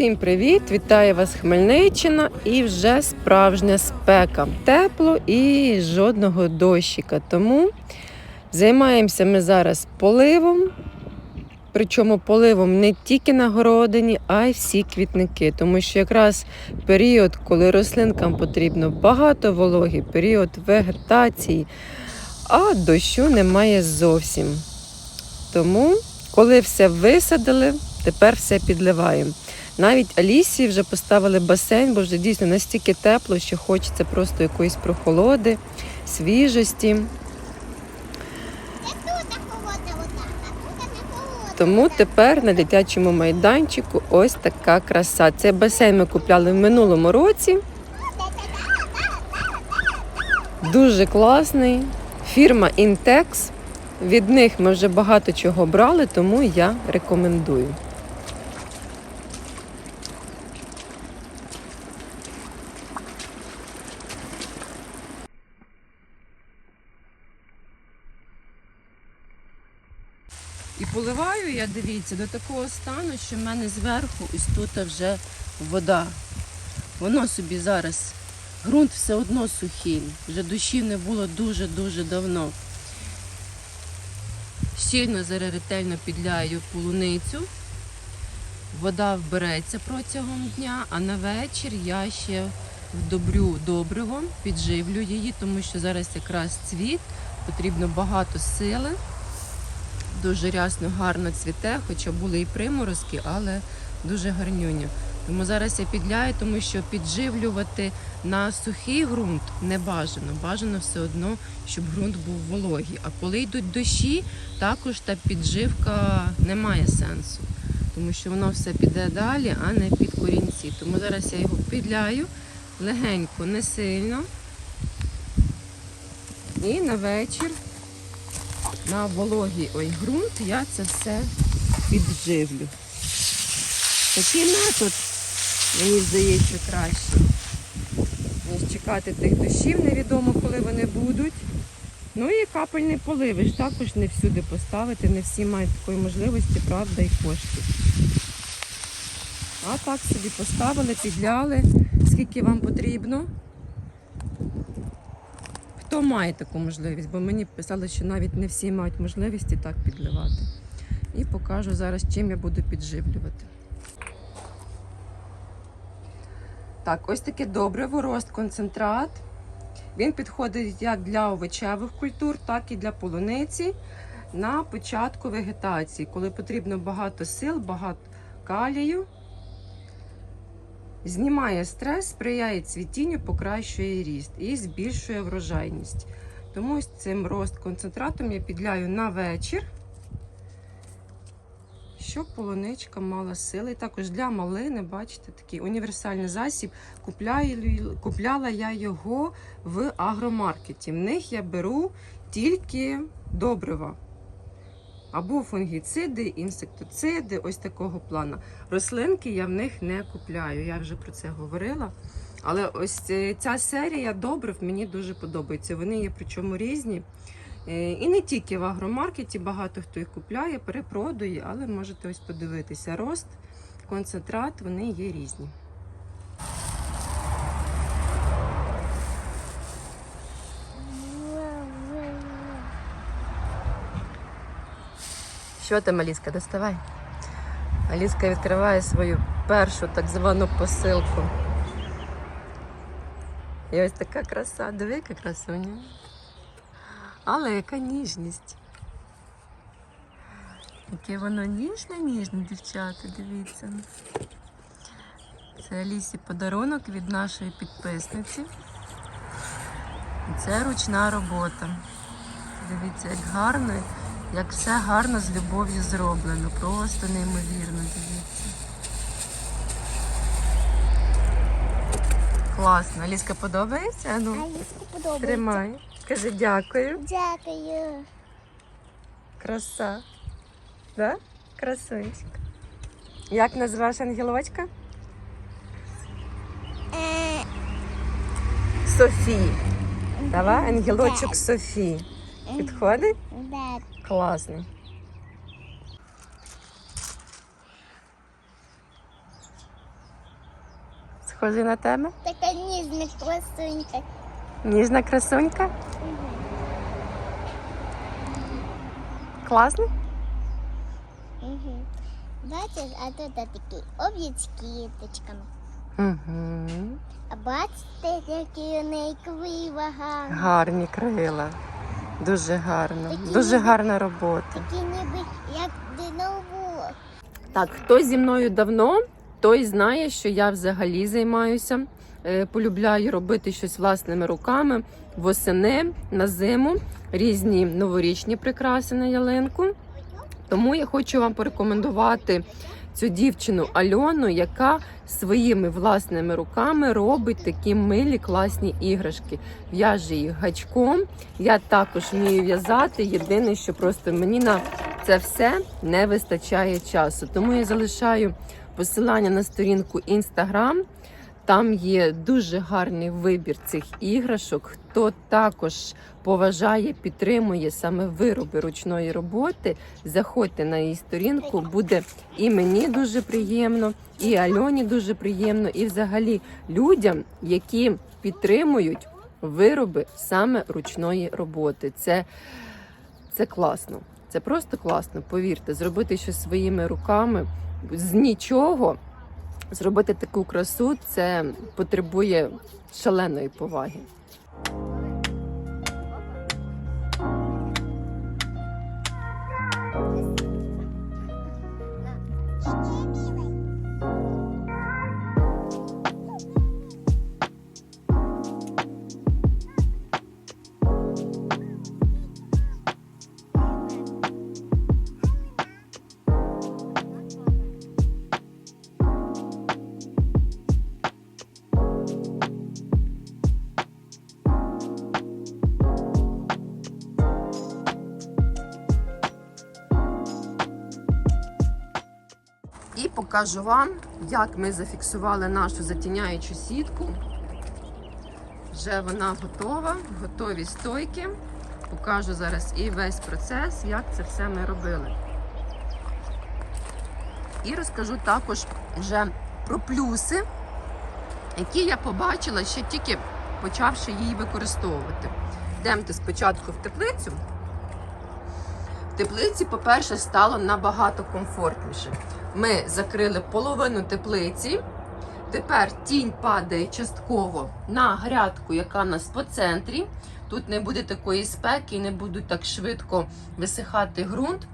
Всім привіт! Вітаю вас Хмельниччина і вже справжня спека. Тепло і жодного дощика. Тому займаємося ми зараз поливом. Причому поливом не тільки на городині, а й всі квітники. Тому що якраз період, коли рослинкам потрібно багато вологи, період вегетації, а дощу немає зовсім. Тому, коли все висадили, тепер все підливаємо. Навіть Алісі вже поставили басейн, бо вже дійсно настільки тепло, що хочеться просто якоїсь прохолоди, свіжості. Тому тепер на дитячому майданчику ось така краса. Цей басейн ми купляли в минулому році. Дуже класний. Фірма Intex. Від них ми вже багато чого брали, тому я рекомендую. І поливаю я, дивіться, до такого стану, що в мене зверху ось тут вже вода. Воно собі зараз, ґрунт все одно сухий. Вже дощів не було дуже-дуже давно. Щільно зараз ретельно підляю полуницю. Вода вбереться протягом дня, а на вечір я ще вдобрю добривом, підживлю її, тому що зараз якраз цвіт, потрібно багато сили. Дуже рясно, гарно цвіте, хоча були і приморозки, але дуже гарнюня. Тому зараз я підляю, тому що підживлювати на сухий ґрунт не бажано. Бажано все одно, щоб ґрунт був вологий. А коли йдуть дощі, також та підживка не має сенсу, тому що воно все піде далі, а не під корінці. Тому зараз я його підляю легенько, не сильно. І на вечір на вологий ой, ґрунт я це все підживлю. Такий метод, мені здається, краще, ніж чекати тих дощів, невідомо, коли вони будуть. Ну і капельний поливи ж також не всюди поставити, не всі мають такої можливості, правда, і коштів. А так собі поставили, підляли, скільки вам потрібно. Хто має таку можливість, бо мені писали, що навіть не всі мають можливості так підливати. І покажу зараз, чим я буду підживлювати. Так, ось таке добриво, рост концентрат. Він підходить як для овочевих культур, так і для полуниці на початку вегетації, коли потрібно багато сил, багато калію. Знімає стрес, сприяє цвітінню, покращує ріст і збільшує врожайність. Тому ось цим рост концентратом я підляю на вечір, щоб полуничка мала сили. І також для малини, бачите, такий універсальний засіб. Купляю, купляла я його в агромаркеті. В них я беру тільки добрива. Або фунгіциди, інсектициди, ось такого плану. Рослинки я в них не купляю, я вже про це говорила. Але ось ця серія добрив мені дуже подобається. Вони є причому різні. Е, І не тільки в агромаркеті, багато хто їх купляє, перепродує, але можете ось подивитися. Рост, концентрат, вони є різні. Що там, Аліска, доставай? Аліска відкриває свою першу так звану посилку. І ось така краса, диви, яка красуня. Але яка ніжність. Яке воно ніжне-ніжне, дівчата, дивіться. Це Алісі подарунок від нашої підписниці. Це ручна робота. Дивіться, як гарно, як все гарно з любов'ю зроблено. Просто неймовірно, дивіться. Класно. Аліска подобається? Ну, Аліску подобається. тримай. Скажи дякую. Дякую. Краса. Да? Красунчик. Як називаєш ангелочка? Е, Софі. Давай, ангелочок. Софі. Підходить? да. Схожий на тебе? Така ніжна красунька. Ніжна красунька. Класний? Угу. Бачиш, а тут такі об'єд з квіточками. Угу. А бачите, які у неї крива гарні. Гарні крила. Дуже гарно. Такі Дуже ніби- гарна робота. Такі ніби як диновол. Так, хто зі мною давно, той знає, що я взагалі займаюся. е, Полюбляю робити щось власними руками восени на зиму, різні новорічні прикраси на ялинку. Тому я хочу вам порекомендувати цю дівчину Альону, яка своїми власними руками робить такі милі класні іграшки. В'яже їх гачком. Я також вмію в'язати. Єдине, що просто мені на це все не вистачає часу. Тому я залишаю посилання на сторінку Instagram. Там є дуже гарний вибір цих іграшок. Хто також поважає, підтримує саме вироби ручної роботи, заходьте на її сторінку. Буде і мені дуже приємно, і Альоні дуже приємно, і взагалі людям, які підтримують вироби саме ручної роботи. Це, це класно. Це просто класно. Повірте, зробити щось своїми руками з нічого. Зробити таку красу це потребує шаленої поваги. І покажу вам, як ми зафіксували нашу затіняючу сітку. Вже вона готова, готові стойки. Покажу зараз і весь процес, як це все ми робили. І розкажу також вже про плюси, які я побачила ще тільки почавши її використовувати. Йдемте спочатку в теплицю. В теплиці, по-перше, стало набагато комфортніше. Ми закрили половину теплиці. Тепер тінь падає частково на грядку, яка у нас по центрі. Тут не буде такої спеки, не будуть так швидко висихати ґрунт.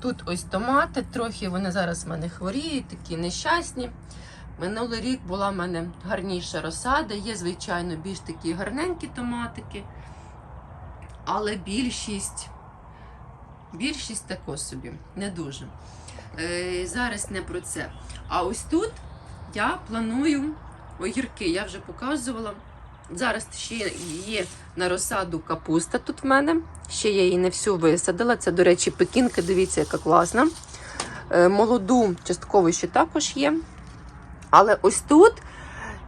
Тут ось томати, трохи вони зараз в мене хворіють, такі нещасні. Минулий рік була в мене гарніша розсада, є, звичайно, більш такі гарненькі томатики. Але більшість, більшість тако собі, не дуже. Е, зараз не про це. А ось тут я планую огірки, я вже показувала. Зараз ще є на розсаду капуста тут в мене. Ще я її не всю висадила. Це, до речі, пекінка, дивіться, яка класна. Е, Молоду частково ще також є. Але ось тут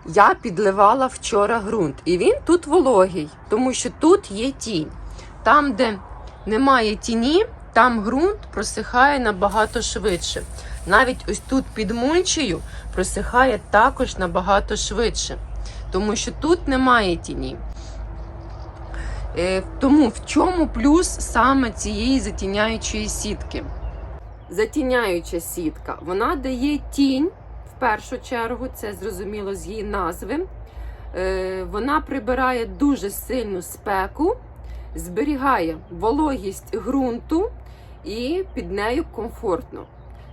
я підливала вчора ґрунт. І він тут вологий, тому що тут є тінь. Там, де немає тіні, там ґрунт просихає набагато швидше. Навіть ось тут під мульчею просихає також набагато швидше, тому що тут немає тіні. Е, Тому в чому плюс саме цієї затіняючої сітки? Затіняюча сітка, вона дає тінь в першу чергу, це зрозуміло з її назви. Е, Вона прибирає дуже сильну спеку, зберігає вологість ґрунту і під нею комфортно.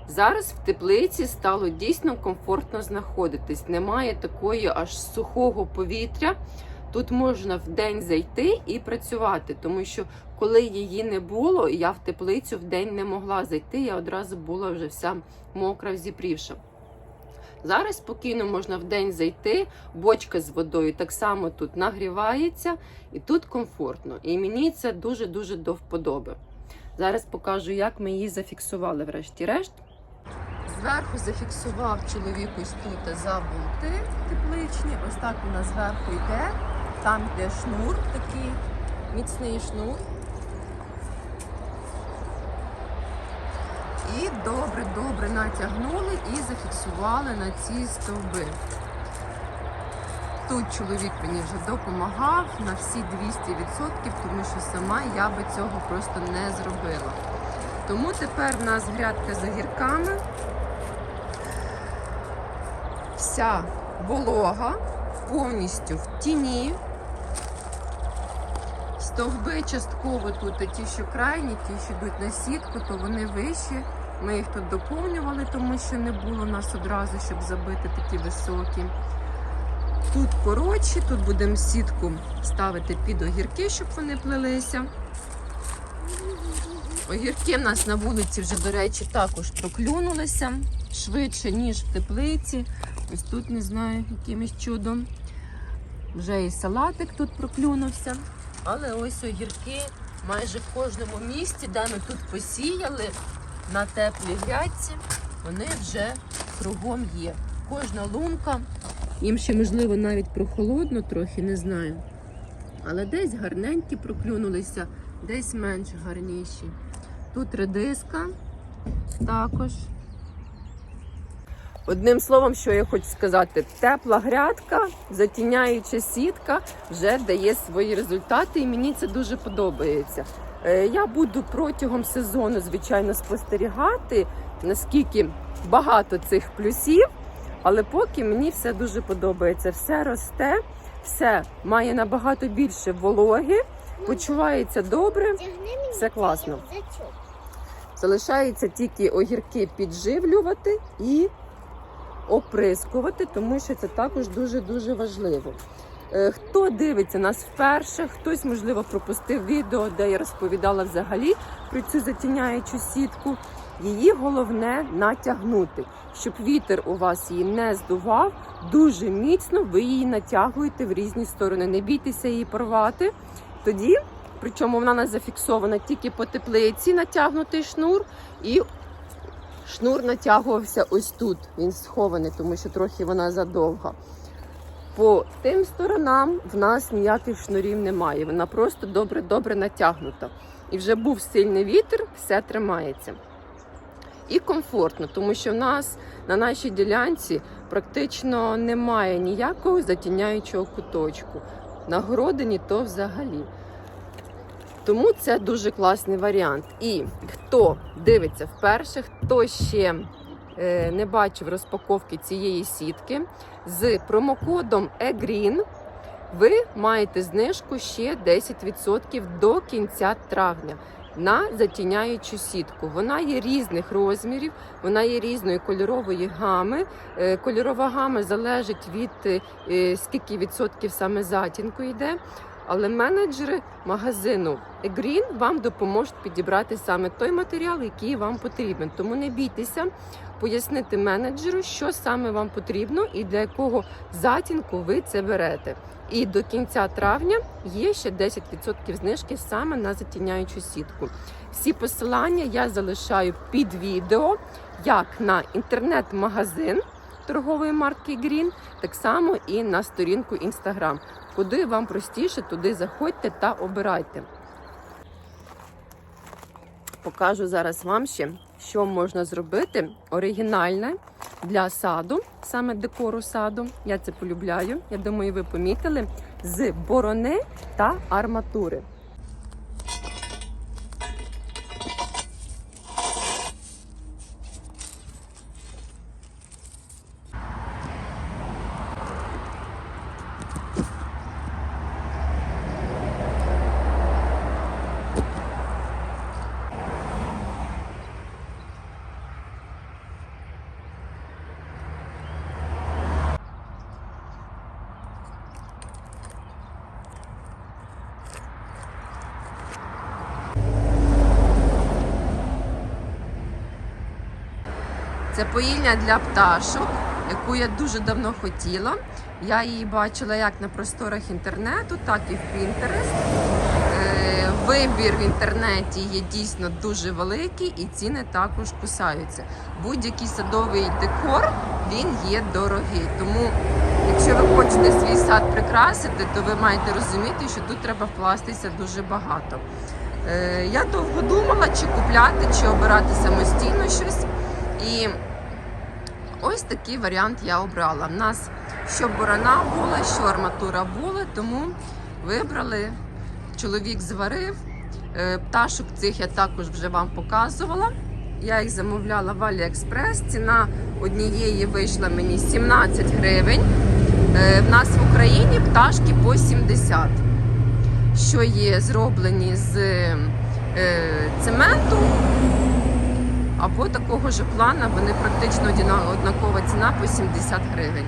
Зараз в теплиці стало дійсно комфортно знаходитись. Немає такої аж сухого повітря. Тут можна в день зайти і працювати, тому що коли її не було, я в теплицю в день не могла зайти. Я одразу була вже вся мокра, взіпрівша. Зараз спокійно можна в день зайти, бочка з водою так само тут нагрівається, і тут комфортно. І мені це дуже-дуже до вподоби. Зараз покажу, як ми її зафіксували, врешті-решт. Зверху зафіксував чоловік ось тут за болти тепличні. Ось так нас зверху йде. Там йде шнур, такий міцний шнур. І добре-добре натягнули і зафіксували на ці стовби. Тут чоловік мені вже допомагав на всі 200%, тому що сама я би цього просто не зробила. Тому тепер в нас грядка з огірками. Вся волога повністю в тіні. Стовби частково тут, а ті, що крайні, ті, що йдуть на сітку, то вони вищі. Ми їх тут доповнювали, тому що не було нас одразу, щоб забити такі високі. Тут коротші, тут будемо сітку ставити під огірки, щоб вони плелися. Огірки в нас на вулиці вже, до речі, також проклюнулися швидше, ніж в теплиці. Ось тут не знаю, якимось чудом. Вже і салатик тут проклюнувся. Але ось огірки майже в кожному місці, де ми тут посіяли на теплій грядці, вони вже кругом є. Кожна лунка. Їм ще, можливо, навіть прохолодно трохи, не знаю. Але десь гарненькі проклюнулися, десь менш гарніші. Тут редиска також. Одним словом, що я хочу сказати, тепла грядка, затіняюча сітка вже дає свої результати, і мені це дуже подобається. Е, Я буду протягом сезону, звичайно, спостерігати, наскільки багато цих плюсів, але поки мені все дуже подобається. Все росте, все має набагато більше вологи, почувається добре. Все класно. Залишається тільки огірки підживлювати і оприскувати, тому що це також дуже-дуже важливо. Е, Хто дивиться нас вперше, хтось, можливо, пропустив відео, де я розповідала взагалі про цю затіняючу сітку. Її головне натягнути, щоб вітер у вас її не здував. Дуже міцно ви її натягуєте в різні сторони. Не бійтеся її порвати. Тоді, причому вона не зафіксована тільки по теплиці, натягнутий шнур, і шнур натягувався ось тут. Він схований, тому що трохи вона задовга. По тим сторонам в нас ніяких шнурів немає. Вона просто добре-добре натягнута. І вже був сильний вітер, все тримається. І комфортно, тому що в нас на нашій ділянці практично немає ніякого затіняючого куточку. На городині то взагалі. Тому це дуже класний варіант. І хто дивиться вперше, хто ще е, не бачив розпаковки цієї сітки, з промокодом EGREEN ви маєте знижку ще 10% до кінця травня на затіняючу сітку. Вона є різних розмірів, вона є різної кольорової гами. Е, Кольорова гама залежить від е, скільки відсотків саме затінку йде. Але менеджери магазину Green вам допоможуть підібрати саме той матеріал, який вам потрібен. Тому не бійтеся пояснити менеджеру, що саме вам потрібно і для якого затінку ви це берете. І до кінця травня є ще 10% знижки саме на затіняючу сітку. Всі посилання я залишаю під відео, як на інтернет-магазин торгової марки Green, так само і на сторінку Instagram. Куди вам простіше, туди заходьте та обирайте. Покажу зараз вам ще, що можна зробити оригінальне для саду, саме декору саду. Я це полюбляю. Я думаю, ви помітили з борони та арматури. Це поїльня для пташок, яку я дуже давно хотіла. Я її бачила як на просторах інтернету, так і в Pinterest. Е, Вибір в інтернеті є дійсно дуже великий і ціни також кусаються. Будь-який садовий декор він є дорогий. Тому, якщо ви хочете свій сад прикрасити, то ви маєте розуміти, що тут треба вкластися дуже багато. Е, Я довго думала, чи купляти, чи обирати самостійно такий варіант я обрала. У нас що борона була, що арматура була, тому вибрали. Чоловік зварив. Е, Пташок цих я також вже вам показувала. Я їх замовляла в Аліекспрес. Ціна однієї вийшла мені 17 гривень. Е, В нас в Україні пташки по 70, що є зроблені з е, цементу або такого ж плана. Вони практично однакова ціна по 70 гривень.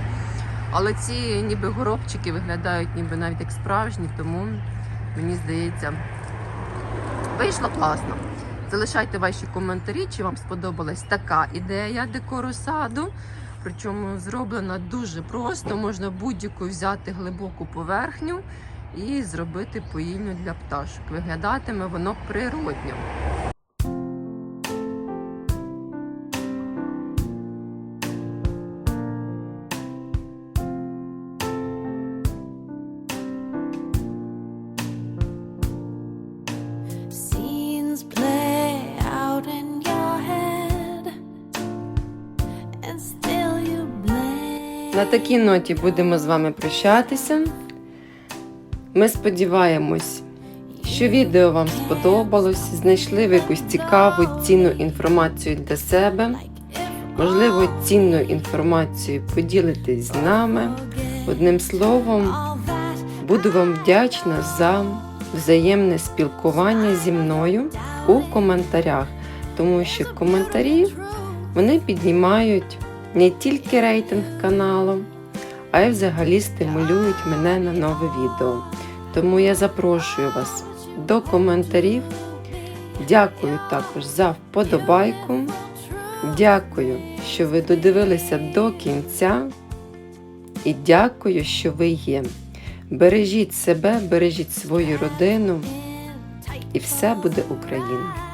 Але ці ніби горобчики виглядають ніби навіть як справжні, тому мені здається, вийшло класно. Залишайте ваші коментарі, чи вам сподобалась така ідея декору саду. Причому зроблена дуже просто. Можна будь-яку взяти глибоку поверхню і зробити поїльню для пташок. Виглядатиме воно природньо. На такій ноті будемо з вами прощатися. Ми сподіваємось, що відео вам сподобалось, знайшли ви якусь цікаву, цінну інформацію для себе. Можливо, цінну інформацію поділитесь з нами. Одним словом, буду вам вдячна за взаємне спілкування зі мною у коментарях, тому що коментарі вони піднімають не тільки рейтинг каналу, а й взагалі стимулюють мене на нове відео. Тому я запрошую вас до коментарів. Дякую також за вподобайку. Дякую, що ви додивилися до кінця. І дякую, що ви є. Бережіть себе, бережіть свою родину, і все буде Україна.